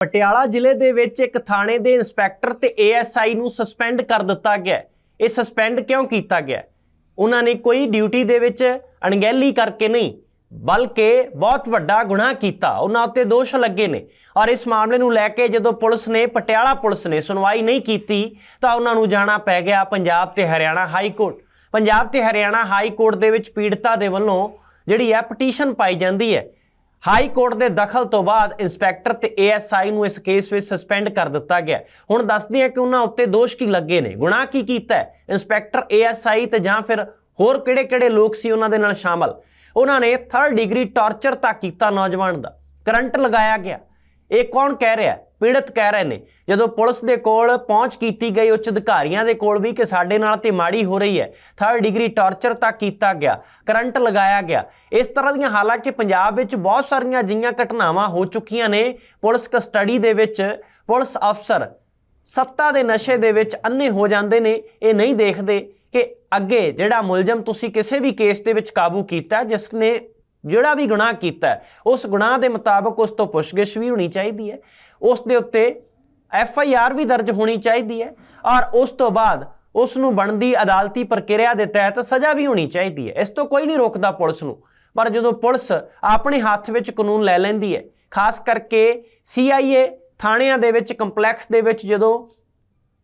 ਪਟਿਆਲਾ ਜ਼ਿਲ੍ਹੇ ਦੇ ਵਿੱਚ ਇੱਕ ਥਾਣੇ ਦੇ ਇੰਸਪੈਕਟਰ ਤੇ ਏਐਸਆਈ ਨੂੰ ਸਸਪੈਂਡ ਕਰ ਦਿੱਤਾ ਗਿਆ ਇਹ ਸਸਪੈਂਡ ਕਿਉਂ ਕੀਤਾ ਗਿਆ ਉਹਨਾਂ ਨੇ ਕੋਈ ਡਿਊਟੀ ਦੇ ਵਿੱਚ ਅਣਗਹਿਲੀ ਕਰਕੇ ਨਹੀਂ, ਬਲਕਿ ਬਹੁਤ ਵੱਡਾ ਗੁਨਾਹ ਕੀਤਾ। ਉਹਨਾਂ ਉੱਤੇ ਦੋਸ਼ ਲੱਗੇ ਨੇ। ਔਰ ਇਸ ਮਾਮਲੇ ਨੂੰ ਲੈ ਕੇ ਜਦੋਂ ਪੁਲਿਸ ਨੇ, ਪਟਿਆਲਾ ਪੁਲਿਸ ਨੇ ਸੁਣਵਾਈ ਨਹੀਂ ਕੀਤੀ, ਤਾਂ ਉਹਨਾਂ ਨੂੰ ਜਾਣਾ ਪੈ ਗਿਆ ਪੰਜਾਬ ਤੇ ਹਰਿਆਣਾ ਹਾਈ ਕੋਰਟ। ਪੰਜਾਬ ਤੇ ਹਰਿਆਣਾ ਹਾਈ ਕੋਰਟ ਦੇ ਵਿੱਚ ਪੀੜਤਾ ਦੇ ਵੱਲੋਂ ਜਿਹੜੀ ਹੈ ਪਟੀਸ਼ਨ ਪਾਈ ਜਾਂਦੀ ਹੈ ਹਾਈ ਕੋਰਟ ਦੇ ਦਖਲ ਤੋਂ ਬਾਅਦ ਇੰਸਪੈਕਟਰ ਤੇ ਏਐਸਆਈ ਨੂੰ ਇਸ ਕੇਸ ਵਿੱਚ ਸਸਪੈਂਡ ਕਰ ਦਿੱਤਾ ਗਿਆ ਹੁਣ ਦੱਸਦੇ ਹਾਂ ਕਿ ਉਹਨਾਂ ਉੱਤੇ ਦੋਸ਼ ਕੀ ਲੱਗੇ ਨੇ, ਗੁਨਾਹ ਕੀ ਕੀਤਾ ਹੈ, ਇੰਸਪੈਕਟਰ, ਏਐਸਆਈ ਤੇ ਜਾਂ ਫਿਰ ਹੋਰ ਕਿਹੜੇ-ਕਿਹੜੇ ਲੋਕ ਸੀ ਉਹਨਾਂ ਦੇ ਨਾਲ ਸ਼ਾਮਲ? ਉਹਨਾਂ ਨੇ 3rd ਡਿਗਰੀ ਟਾਰਚਰ ਤੱਕ ਕੀਤਾ ਨੌਜਵਾਨ ਦਾ, ਕਰੰਟ ਲਗਾਇਆ ਗਿਆ। ਇਹ ਕੌਣ ਕਹਿ ਰਿਹਾ ਪੀੜਤ ਕਹਿ ਰਹੇ ਨੇ। ਜਦੋਂ ਪੁਲਿਸ ਦੇ ਕੋਲ ਪਹੁੰਚ ਕੀਤੀ ਗਈ, ਉੱਚ ਅਧਿਕਾਰੀਆਂ ਦੇ ਕੋਲ ਵੀ ਕਿ ਸਾਡੇ ਨਾਲ ਤੇ ਮਾੜੀ ਹੋ ਰਹੀ ਹੈ ਥਰਡ ਡਿਗਰੀ ਟਾਰਚਰ ਤੱਕ ਕੀਤਾ ਗਿਆ, ਕਰੰਟ ਲਗਾਇਆ ਗਿਆ। ਇਸ ਤਰ੍ਹਾਂ ਦੀਆਂ ਹਾਲਾਂਕਿ ਪੰਜਾਬ ਵਿੱਚ ਬਹੁਤ ਸਾਰੀਆਂ ਅਜਿਹੀਆਂ ਘਟਨਾਵਾਂ ਹੋ ਚੁੱਕੀਆਂ ਨੇ ਪੁਲਿਸ ਕਸਟਡੀ ਦੇ ਵਿੱਚ। ਪੁਲਿਸ ਅਫਸਰ ਸੱਤਾ ਦੇ ਨਸ਼ੇ ਦੇ ਵਿੱਚ ਅੰਨੇ ਹੋ ਜਾਂਦੇ ਨੇ। ਇਹ ਨਹੀਂ ਦੇਖਦੇ ਕਿ ਅੱਗੇ ਜਿਹੜਾ ਮੁਲਜ਼ਮ ਤੁਸੀਂ ਕਿਸੇ ਵੀ ਕੇਸ ਦੇ ਵਿੱਚ ਕਾਬੂ ਕੀਤਾ, ਜਿਸ ਨੇ ਜਿਹੜਾ ਵੀ ਗੁਨਾਹ ਕੀਤਾ ਉਸ ਗੁਨਾਹ ਦੇ ਮੁਤਾਬਕ ਉਸ ਤੋਂ ਪੁੱਛਗਿੱਛ ਵੀ ਹੋਣੀ ਚਾਹੀਦੀ ਹੈ। ਉਸ ਦੇ ਉੱਤੇ ਐਫ ਆਈ ਆਰ ਵੀ ਦਰਜ ਹੋਣੀ ਚਾਹੀਦੀ ਹੈ ਔਰ ਉਸ ਤੋਂ ਬਾਅਦ ਉਸ ਨੂੰ ਬਣਦੀ ਅਦਾਲਤੀ ਪ੍ਰਕਿਰਿਆ ਦੇ ਤਹਿਤ ਸਜ਼ਾ ਵੀ ਹੋਣੀ ਚਾਹੀਦੀ ਹੈ। ਇਸ ਤੋਂ ਕੋਈ ਨਹੀਂ ਰੋਕਦਾ ਪੁਲਿਸ ਨੂੰ, ਪਰ ਜਦੋਂ ਪੁਲਿਸ ਆਪਣੇ ਹੱਥ ਵਿੱਚ ਕਾਨੂੰਨ ਲੈ ਲੈਂਦੀ ਹੈ, ਖਾਸ ਕਰਕੇ ਸੀਆਈਏ ਥਾਣਿਆਂ ਦੇ ਵਿੱਚ, ਕੰਪਲੈਕਸ ਦੇ ਵਿੱਚ ਜਦੋਂ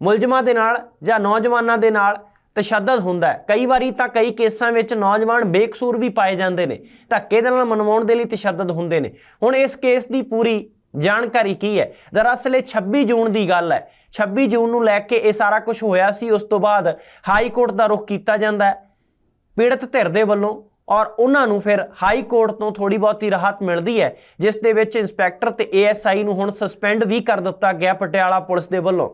ਮੁਲਜ਼ਮਾਂ ਦੇ ਨਾਲ ਜਾਂ ਨੌਜਵਾਨਾਂ ਦੇ ਨਾਲ ਤਸ਼ੱਦਦ ਹੁੰਦਾ ਹੈ। ਕਈ ਵਾਰੀ ਤਾਂ ਕਈ ਕੇਸਾਂ ਵਿੱਚ ਨੌਜਵਾਨ ਬੇਕਸੂਰ ਵੀ ਪਾਏ ਜਾਂਦੇ ਨੇ, ਧੱਕੇ ਦੇ ਨਾਲ ਮਨਵਾਉਣ ਦੇ ਲਈ ਤਸ਼ੱਦਦ ਹੁੰਦੇ ਨੇ। ਹੁਣ ਇਸ ਕੇਸ ਦੀ ਪੂਰੀ ਜਾਣਕਾਰੀ ਕੀ ਹੈ? ਦਰਅਸਲ ਇਹ 26 ਜੂਨ ਦੀ ਗੱਲ ਹੈ। 26 ਜੂਨ ਨੂੰ ਲੈ ਕੇ ਇਹ ਸਾਰਾ ਕੁਝ ਹੋਇਆ ਸੀ, ਉਸ ਤੋਂ ਬਾਅਦ ਹਾਈ ਕੋਰਟ ਦਾ ਰੁਖ ਕੀਤਾ ਜਾਂਦਾ ਹੈ। ਪੀੜਤ ਧਿਰ ਦੇ ਵੱਲੋਂ ਔਰ ਉਹਨਾਂ ਨੂੰ ਫਿਰ ਹਾਈ ਕੋਰਟ ਤੋਂ ਥੋੜੀ ਬਹੁਤੀ ਰਾਹਤ ਮਿਲਦੀ ਹੈ, ਜਿਸ ਦੇ ਵਿੱਚ ਇੰਸਪੈਕਟਰ ਤੇ ਏਐਸਆਈ ਨੂੰ ਹੁਣ ਸਸਪੈਂਡ ਵੀ ਕਰ ਦਿੱਤਾ ਗਿਆ ਪਟਿਆਲਾ ਪੁਲਿਸ ਦੇ ਵੱਲੋਂ।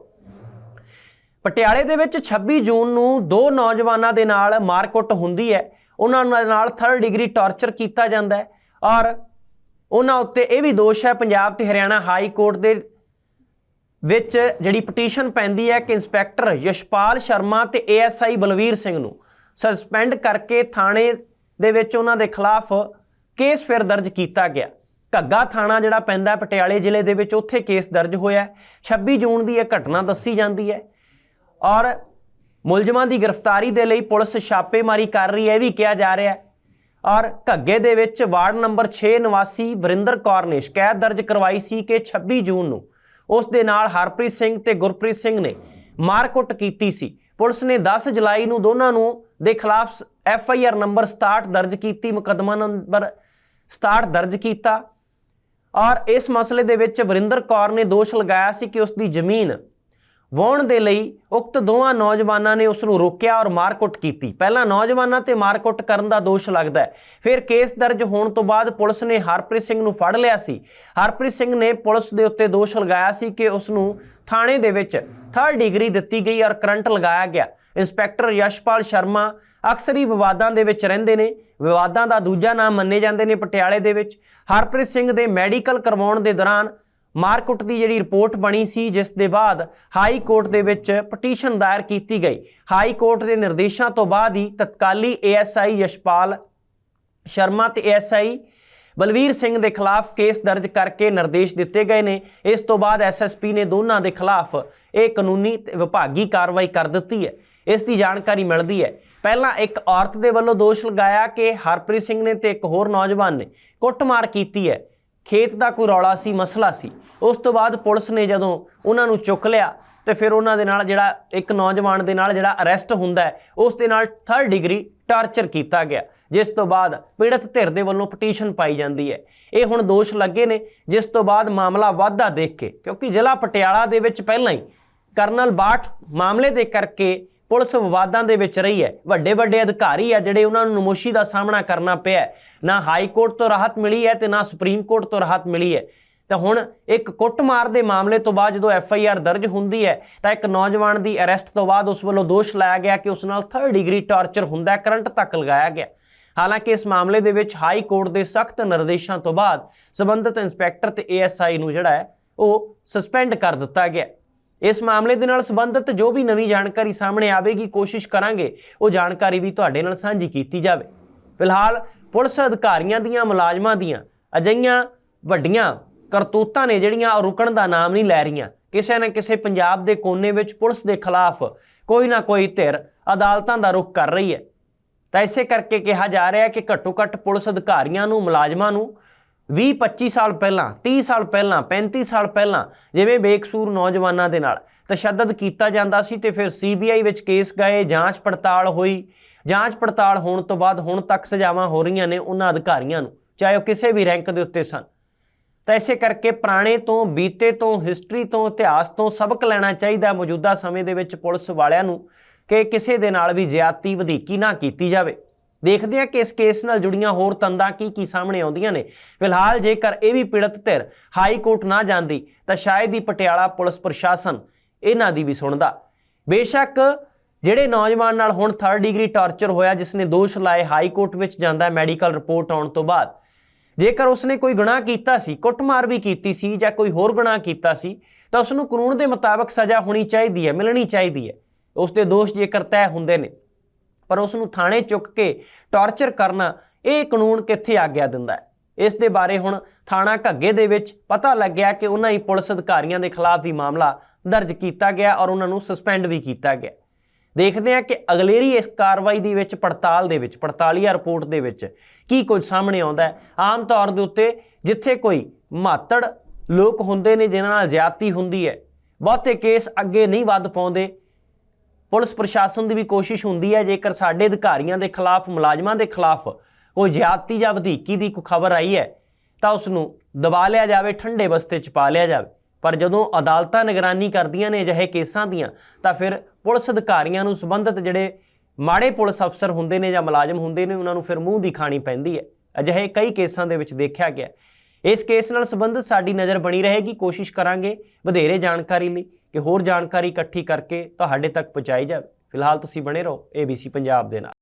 ਪਟਿਆਲੇ ਦੇ ਵਿੱਚ 26 ਜੂਨ ਨੂੰ ਦੋ ਨੌਜਵਾਨਾਂ ਦੇ ਨਾਲ ਮਾਰਕੁੱਟ ਹੁੰਦੀ ਹੈ। ਉਹਨਾਂ ਦੇ ਨਾਲ 3rd ਡਿਗਰੀ ਟਾਰਚਰ ਕੀਤਾ ਜਾਂਦਾ ਹੈ ਔਰ ਉਹਨਾਂ ਉੱਤੇ ਇਹ ਵੀ ਦੋਸ਼ ਹੈ, ਪੰਜਾਬ ਤੇ ਹਰਿਆਣਾ ਹਾਈ ਕੋਰਟ ਦੇ ਵਿੱਚ ਜਿਹੜੀ ਪਟੀਸ਼ਨ ਪੈਂਦੀ ਹੈ ਕਿ ਇੰਸਪੈਕਟਰ ਯਸ਼ਪਾਲ ਸ਼ਰਮਾ ਤੇ ਏਐਸਆਈ ਬਲਵੀਰ ਸਿੰਘ ਨੂੰ ਸਸਪੈਂਡ ਕਰਕੇ ਥਾਣੇ ਦੇ ਵਿੱਚ ਉਹਨਾਂ ਦੇ ਖਿਲਾਫ ਕੇਸ ਫਿਰ ਦਰਜ ਕੀਤਾ ਗਿਆ। ਘੱਗਾ ਥਾਣਾ ਜਿਹੜਾ ਪੈਂਦਾ ਪਟਿਆਲੇ ਜ਼ਿਲ੍ਹੇ ਦੇ ਵਿੱਚ ਉੱਥੇ ਕੇਸ ਦਰਜ ਹੋਇਆ ਹੈ। 26 ਜੂਨ ਦੀ ਇਹ ਘਟਨਾ ਦੱਸੀ ਜਾਂਦੀ ਹੈ। ਔਰ ਮੁਲਜ਼ਮਾਂ ਦੀ ਗ੍ਰਿਫਤਾਰੀ ਦੇ ਲਈ ਪੁਲਿਸ ਛਾਪੇਮਾਰੀ ਕਰ ਰਹੀ ਹੈ, ਇਹ ਵੀ ਕਿਹਾ ਜਾ ਰਿਹਾ ਹੈ। ਔਰ ਘੱਗੇ ਦੇ ਵਿੱਚ ਵਾਰਡ ਨੰਬਰ 6 ਨਿਵਾਸੀ ਵਰਿੰਦਰ ਕੌਰ ਨੇ ਸ਼ਿਕਾਇਤ ਦਰਜ ਕਰਵਾਈ ਸੀ ਕਿ 26 ਜੂਨ ਨੂੰ ਉਸ ਦੇ ਨਾਲ ਹਰਪ੍ਰੀਤ ਸਿੰਘ ਤੇ ਗੁਰਪ੍ਰੀਤ ਸਿੰਘ ਨੇ ਮਾਰਕੁੱਟ ਕੀਤੀ ਸੀ। ਪੁਲਿਸ ਨੇ 10 ਜੁਲਾਈ ਨੂੰ ਦੋਨਾਂ ਨੂੰ ਦੇ ਖਿਲਾਫ ਐਫ ਆਈ ਆਰ ਨੰਬਰ 67 ਦਰਜ ਕੀਤੀ, ਮੁਕੱਦਮਾ ਨੰਬਰ 67 ਦਰਜ ਕੀਤਾ। ਔਰ ਇਸ ਮਸਲੇ ਦੇ ਵਿੱਚ ਵਰਿੰਦਰ ਕੌਰ ਨੇ ਦੋਸ਼ ਲਗਾਇਆ ਸੀ ਕਿ ਉਸ ਦੀ ਜ਼ਮੀਨ ਵਾਹੁਣ ਦੇ ਲਈ ਉਕਤ ਦੋਵਾਂ ਨੌਜਵਾਨਾਂ ਨੇ ਉਸ ਨੂੰ ਰੋਕਿਆ ਔਰ ਮਾਰਕੁੱਟ ਕੀਤੀ। ਪਹਿਲਾਂ ਨੌਜਵਾਨਾਂ ਤੇ ਮਾਰਕੁੱਟ ਕਰਨ ਦਾ ਦੋਸ਼ ਲੱਗਦਾ ਹੈ। ਫਿਰ ਕੇਸ ਦਰਜ ਹੋਣ ਤੋਂ ਬਾਅਦ ਪੁਲਿਸ ਨੇ ਹਰਪ੍ਰੀਤ ਸਿੰਘ ਨੂੰ ਫੜ ਲਿਆ ਸੀ। ਹਰਪ੍ਰੀਤ ਸਿੰਘ ਨੇ ਪੁਲਿਸ ਦੇ ਉੱਤੇ ਦੋਸ਼ ਲਗਾਇਆ ਸੀ ਕਿ ਉਸ ਨੂੰ ਥਾਣੇ ਦੇ ਵਿੱਚ 3rd ਡਿਗਰੀ ਦਿੱਤੀ ਗਈ ਔਰ ਕਰੰਟ ਲਗਾਇਆ ਗਿਆ। ਇੰਸਪੈਕਟਰ ਯਸ਼ਪਾਲ ਸ਼ਰਮਾ ਅਕਸਰ ਹੀ ਵਿਵਾਦਾਂ ਦੇ ਵਿੱਚ ਰਹਿੰਦੇ ਨੇ। ਵਿਵਾਦਾਂ ਦਾ ਦੂਜਾ ਨਾਮ ਮੰਨੇ ਜਾਂਦੇ ਨੇ ਪਟਿਆਲੇ ਦੇ ਵਿੱਚ। ਹਰਪ੍ਰੀਤ ਸਿੰਘ ਦੇ ਮੈਡੀਕਲ ਕਰਵਾਉਣ ਦੇ ਦੌਰਾਨ ਮਾਰਕੁੱਟ ਦੀ ਜਿਹੜੀ ਰਿਪੋਰਟ ਬਣੀ ਸੀ, ਜਿਸ ਦੇ ਬਾਅਦ ਹਾਈ ਕੋਰਟ ਦੇ ਵਿੱਚ ਪਟੀਸ਼ਨ ਦਾਇਰ ਕੀਤੀ ਗਈ। ਹਾਈ ਕੋਰਟ ਦੇ ਨਿਰਦੇਸ਼ਾਂ ਤੋਂ ਬਾਅਦ ਹੀ ਤਤਕਾਲੀ ਏਐਸਆਈ ਯਸ਼ਪਾਲ ਸ਼ਰਮਾ ਤੇ ਏਐਸਆਈ ਬਲਵੀਰ ਸਿੰਘ ਦੇ ਖਿਲਾਫ ਕੇਸ ਦਰਜ ਕਰਕੇ ਨਿਰਦੇਸ਼ ਦਿੱਤੇ ਗਏ ਨੇ। ਇਸ ਤੋਂ ਬਾਅਦ ਐਸਐਸਪੀ ਨੇ ਦੋਨਾਂ ਦੇ ਖਿਲਾਫ ਇਹ ਕਾਨੂੰਨੀ ਤੇ ਵਿਭਾਗੀ ਕਾਰਵਾਈ ਕਰ ਦਿੱਤੀ ਹੈ। ਇਸ ਦੀ ਜਾਣਕਾਰੀ ਮਿਲਦੀ ਹੈ। ਪਹਿਲਾਂ ਇੱਕ ਔਰਤ ਦੇ ਵੱਲੋਂ ਦੋਸ਼ ਲਗਾਇਆ ਕਿ ਹਰਪ੍ਰੀਤ ਸਿੰਘ ਨੇ ਤੇ ਇੱਕ ਹੋਰ ਨੌਜਵਾਨ ਨੇ ਕੁੱਟਮਾਰ ਕੀਤੀ ਹੈ। ਖੇਤ ਦਾ ਕੋਈ ਰੌਲਾ ਸੀ, ਮਸਲਾ ਸੀ। ਉਸ ਤੋਂ ਬਾਅਦ ਪੁਲਿਸ ਨੇ ਜਦੋਂ ਉਹਨਾਂ ਨੂੰ ਚੁੱਕ ਲਿਆ, ਤੇ ਫਿਰ ਉਹਨਾਂ ਦੇ ਨਾਲ ਜਿਹੜਾ ਇੱਕ ਨੌਜਵਾਨ ਦੇ ਨਾਲ ਜਿਹੜਾ ਅਰੈਸਟ ਹੁੰਦਾ ਹੈ, ਉਸ ਦੇ ਨਾਲ 3rd ਡਿਗਰੀ ਟਾਰਚਰ ਕੀਤਾ ਗਿਆ, ਜਿਸ ਤੋਂ ਬਾਅਦ ਪੀੜਤ ਧਿਰ ਦੇ ਵੱਲੋਂ ਪਟੀਸ਼ਨ ਪਾਈ ਜਾਂਦੀ ਹੈ। ਇਹ ਹੁਣ ਦੋਸ਼ ਲੱਗੇ ਨੇ, ਜਿਸ ਤੋਂ ਬਾਅਦ ਮਾਮਲਾ ਵਾਧਾ ਦੇਖ ਕੇ, ਕਿਉਂਕਿ ਜ਼ਿਲ੍ਹਾ ਪਟਿਆਲਾ ਦੇ ਵਿੱਚ ਪਹਿਲਾਂ ਹੀ ਕਰਨਲ ਬਾਠ ਮਾਮਲੇ ਦੇ ਕਰਕੇ ਪੁਲਿਸ ਵਿਵਾਦਾਂ ਦੇ ਵਿੱਚ ਰਹੀ ਹੈ। ਵੱਡੇ ਵੱਡੇ ਅਧਿਕਾਰੀ ਆ ਜਿਹੜੇ ਉਹਨਾਂ ਨੂੰ ਨਮੋਸ਼ੀ ਦਾ ਸਾਹਮਣਾ ਕਰਨਾ ਪਿਆ ਨਾ ਹਾਈ ਕੋਰਟ ਤੋਂ ਰਾਹਤ ਮਿਲੀ ਹੈ ਤੇ ਨਾ ਸੁਪਰੀਮ ਕੋਰਟ ਤੋਂ ਰਾਹਤ ਮਿਲੀ ਹੈ। ਤਾਂ ਹੁਣ ਇੱਕ ਕੁੱਟਮਾਰ ਦੇ ਮਾਮਲੇ ਤੋਂ ਬਾਅਦ ਜਦੋਂ ਐਫ ਆਈ ਆਰ ਦਰਜ ਹੁੰਦੀ ਹੈ, ਤਾਂ ਇੱਕ ਨੌਜਵਾਨ ਦੀ ਅਰੈਸਟ ਤੋਂ ਬਾਅਦ ਉਸ ਵੱਲੋਂ ਦੋਸ਼ ਲਾਇਆ ਗਿਆ ਕਿ ਉਸ ਨਾਲ 3rd ਡਿਗਰੀ ਟਾਰਚਰ ਹੁੰਦਾ ਕਰੰਟ ਤੱਕ ਲਗਾਇਆ ਗਿਆ। ਹਾਲਾਂਕਿ ਇਸ ਮਾਮਲੇ ਦੇ ਵਿੱਚ ਹਾਈ ਕੋਰਟ ਦੇ ਸਖਤ ਨਿਰਦੇਸ਼ਾਂ ਤੋਂ ਬਾਅਦ ਸਬੰਧਤ ਇੰਸਪੈਕਟਰ ਤੇ ਏਐਸਆਈ ਨੂੰ ਜਿਹੜਾ ਹੈ, ਉਹ ਸਸਪੈਂਡ ਕਰ ਦਿੱਤਾ ਗਿਆ। ਇਸ ਮਾਮਲੇ ਦੇ ਨਾਲ ਸੰਬੰਧਿਤ ਜੋ ਵੀ ਨਵੀਂ ਜਾਣਕਾਰੀ ਸਾਹਮਣੇ ਆਵੇਗੀ, ਕੋਸ਼ਿਸ਼ ਕਰਾਂਗੇ ਉਹ ਜਾਣਕਾਰੀ ਵੀ ਤੁਹਾਡੇ ਨਾਲ ਸਾਂਝੀ ਕੀਤੀ ਜਾਵੇ। ਫਿਲਹਾਲ ਪੁਲਿਸ ਅਧਿਕਾਰੀਆਂ ਦੀਆਂ, ਮੁਲਾਜ਼ਮਾਂ ਦੀਆਂ ਅਜਈਆਂ ਵੱਡੀਆਂ ਕਰਤੂਤਾਂ ਨੇ ਜਿਹੜੀਆਂ ਉਹ ਰੁਕਣ ਦਾ ਨਾਮ ਨਹੀਂ ਲੈ ਰਹੀਆਂ। ਕਿਸੇ ਨਾ ਕਿਸੇ ਪੰਜਾਬ ਦੇ ਕੋਨੇ ਵਿੱਚ ਪੁਲਿਸ ਦੇ ਖਿਲਾਫ ਕੋਈ ਨਾ ਕੋਈ ਧਿਰ ਅਦਾਲਤਾਂ ਦਾ ਰੁਖ ਕਰ ਰਹੀ ਹੈ। ਤਾਂ ਇਸੇ ਕਰਕੇ ਕਿਹਾ ਜਾ ਰਿਹਾ ਹੈ ਕਿ ਘੱਟੋ ਘੱਟ ਪੁਲਿਸ ਅਧਿਕਾਰੀਆਂ ਨੂੰ, ਮੁਲਾਜ਼ਮਾਂ ਨੂੰ 20 25 ਸਾਲ ਪਹਿਲਾਂ 30 ਸਾਲ ਪਹਿਲਾਂ 35 ਸਾਲ ਪਹਿਲਾਂ, ਜਿਵੇਂ ਬੇਕਸੂਰ ਨੌਜਵਾਨਾਂ ਦੇ ਨਾਲ ਤਸ਼ੱਦਦ ਕੀਤਾ ਜਾਂਦਾ ਸੀ ਤੇ ਫਿਰ ਸੀਬੀਆਈ ਵਿੱਚ ਕੇਸ ਗਏ, ਜਾਂਚ ਪੜਤਾਲ ਹੋਈ। ਜਾਂਚ ਪੜਤਾਲ ਹੋਣ ਤੋਂ ਬਾਅਦ ਹੁਣ ਤੱਕ ਸਜ਼ਾਵਾਂ ਹੋ ਰਹੀਆਂ ਨੇ ਉਹਨਾਂ ਅਧਿਕਾਰੀਆਂ ਨੂੰ, ਚਾਹੇ ਉਹ ਕਿਸੇ ਵੀ ਰੈਂਕ ਦੇ ਉੱਤੇ ਸਨ। ਤਾਂ ਇਸੇ ਕਰਕੇ ਪੁਰਾਣੇ ਤੋਂ, ਬੀਤੇ ਤੋਂ, ਹਿਸਟਰੀ ਤੋਂ, ਇਤਿਹਾਸ ਤੋਂ ਸਬਕ ਲੈਣਾ ਚਾਹੀਦਾ ਮੌਜੂਦਾ ਸਮੇਂ ਦੇ ਵਿੱਚ ਪੁਲਿਸ ਵਾਲਿਆਂ ਨੂੰ ਕਿ ਕਿਸੇ ਦੇ ਨਾਲ ਵੀ ਜ਼ਿਆਦਤੀ ਵਧੀਕੀ ਨਾ ਕੀਤੀ ਜਾਵੇ। ਦੇਖਦੇ ਹਾਂ ਕਿ ਇਸ ਕੇਸ ਨਾਲ ਜੁੜੀਆਂ ਹੋਰ ਤੰਦਾਂ ਕੀ ਕੀ ਸਾਹਮਣੇ ਆਉਂਦੀਆਂ ਨੇ। ਫਿਲਹਾਲ ਜੇਕਰ ਇਹ ਵੀ ਪੀੜਤ ਧਿਰ ਹਾਈ ਕੋਰਟ ਨਾ ਜਾਂਦੀ, ਤਾਂ ਸ਼ਾਇਦ ਹੀ ਪਟਿਆਲਾ ਪੁਲਿਸ ਪ੍ਰਸ਼ਾਸਨ ਇਹਨਾਂ ਦੀ ਵੀ ਸੁਣਦਾ। ਬੇਸ਼ੱਕ ਜਿਹੜੇ ਨੌਜਵਾਨ ਨਾਲ ਹੁਣ 3rd ਡਿਗਰੀ ਟਾਰਚਰ ਹੋਇਆ ਜਿਸ ਨੇ ਦੋਸ਼ ਲਾਏ, ਹਾਈ ਕੋਰਟ ਵਿੱਚ ਜਾਂਦਾ, ਮੈਡੀਕਲ ਰਿਪੋਰਟ ਆਉਣ ਤੋਂ ਬਾਅਦ। ਜੇਕਰ ਉਸਨੇ ਕੋਈ ਗੁਨਾਹ ਕੀਤਾ ਸੀ, ਕੁੱਟਮਾਰ ਵੀ ਕੀਤੀ ਸੀ ਜਾਂ ਕੋਈ ਹੋਰ ਗੁਨਾਹ ਕੀਤਾ ਸੀ, ਤਾਂ ਉਸ ਨੂੰ ਕਾਨੂੰਨ ਦੇ ਮੁਤਾਬਕ ਸਜ਼ਾ ਹੋਣੀ ਚਾਹੀਦੀ ਹੈ, ਮਿਲਣੀ ਚਾਹੀਦੀ ਹੈ। ਉਸ ਦੇ ਦੋਸ਼ ਜੇਕਰ ਤੈਅ ਹੁੰਦੇ ਨੇ ਪਰ ਉਸ ਨੂੰ ਥਾਣੇ ਚੁੱਕ ਕੇ ਟਾਰਚਰ ਕਰਨਾ ਇਹ ਕਾਨੂੰਨ ਕਿੱਥੇ ਆਗਿਆ ਦਿੰਦਾ ਹੈ? ਇਸ ਦੇ ਬਾਰੇ ਹੁਣ ਥਾਣਾ ਘੱਗੇ ਦੇ ਵਿੱਚ ਪਤਾ ਲੱਗਿਆ ਕਿ ਉਹਨਾਂ ਹੀ ਪੁਲਿਸ ਅਧਿਕਾਰੀਆਂ ਦੇ ਖਿਲਾਫ ਵੀ ਮਾਮਲਾ ਦਰਜ ਕੀਤਾ ਗਿਆ ਔਰ ਉਹਨਾਂ ਨੂੰ ਸਸਪੈਂਡ ਵੀ ਕੀਤਾ ਗਿਆ। ਦੇਖਦੇ ਹਾਂ ਕਿ ਅਗਲੇਰੀ ਇਸ ਕਾਰਵਾਈ ਦੇ ਵਿੱਚ ਪੜਤਾਲ ਦੇ ਵਿੱਚ, ਪੜਤਾਲੀਆ ਰਿਪੋਰਟ ਦੇ ਵਿੱਚ ਕੀ ਕੁਝ ਸਾਹਮਣੇ ਆਉਂਦਾ ਹੈ। ਆਮ ਤੌਰ ਦੇ ਉੱਤੇ ਜਿੱਥੇ ਕੋਈ ਮਾਤੜ ਲੋਕ ਹੁੰਦੇ ਨੇ, ਜਿਨ੍ਹਾਂ ਨਾਲ ਜ਼ਿਆਦਤੀ ਹੁੰਦੀ ਹੈ, ਬਹੁਤੇ ਕੇਸ ਅੱਗੇ ਨਹੀਂ ਵੱਧ ਪਾਉਂਦੇ। ਪੁਲਿਸ ਪ੍ਰਸ਼ਾਸਨ ਦੀ ਵੀ ਕੋਸ਼ਿਸ਼ ਹੁੰਦੀ ਹੈ, ਜੇਕਰ ਸਾਡੇ ਅਧਿਕਾਰੀਆਂ ਦੇ ਖਿਲਾਫ, ਮੁਲਾਜ਼ਮਾਂ ਦੇ ਖਿਲਾਫ ਕੋਈ ਜ਼ਿਆਦਤੀ ਜਾਂ ਵਧੀਕੀ ਦੀ ਕੋਈ ਖਬਰ ਆਈ ਹੈ, ਤਾਂ ਉਸ ਨੂੰ ਦਬਾ ਲਿਆ ਜਾਵੇ, ਠੰਡੇ ਬਸਤੇ ਚ ਪਾ ਲਿਆ ਜਾਵੇ। ਪਰ ਜਦੋਂ ਅਦਾਲਤਾਂ ਨਿਗਰਾਨੀ ਕਰਦੀਆਂ ਨੇ ਅਜਿਹੇ ਕੇਸਾਂ ਦੀਆਂ, ਤਾਂ ਫਿਰ ਪੁਲਿਸ ਅਧਿਕਾਰੀਆਂ ਨੂੰ ਸੰਬੰਧਿਤ ਜਿਹੜੇ ਮਾੜੇ ਪੁਲਿਸ ਅਫਸਰ ਹੁੰਦੇ ਨੇ ਜਾਂ ਮੁਲਾਜ਼ਮ ਹੁੰਦੇ ਨੇ, ਉਹਨਾਂ ਨੂੰ ਫਿਰ ਮੂੰਹ ਦੀ ਖਾਣੀ ਪੈਂਦੀ ਹੈ। ਅਜਿਹੇ ਕਈ ਕੇਸਾਂ ਦੇ ਵਿੱਚ ਦੇਖਿਆ ਗਿਆ। ਇਸ ਕੇਸ ਨਾਲ ਸੰਬੰਧਿਤ ਸਾਡੀ ਨਜ਼ਰ ਬਣੀ ਰਹੇਗੀ, ਕੋਸ਼ਿਸ਼ ਕਰਾਂਗੇ ਵਧੇਰੇ ਜਾਣਕਾਰੀ ਲਈ। ਕਿ ਹੋਰ ਜਾਣਕਾਰੀ ਇਕੱਠੀ ਕਰਕੇ ਤੁਹਾਡੇ ਤੱਕ ਪਹੁੰਚਾਈ ਜਾਵੇ। ਫਿਲਹਾਲ ਤੁਸੀਂ ਬਣੇ ਰਹੋ ABC ਪੰਜਾਬ ਦੇ ਨਾਲ।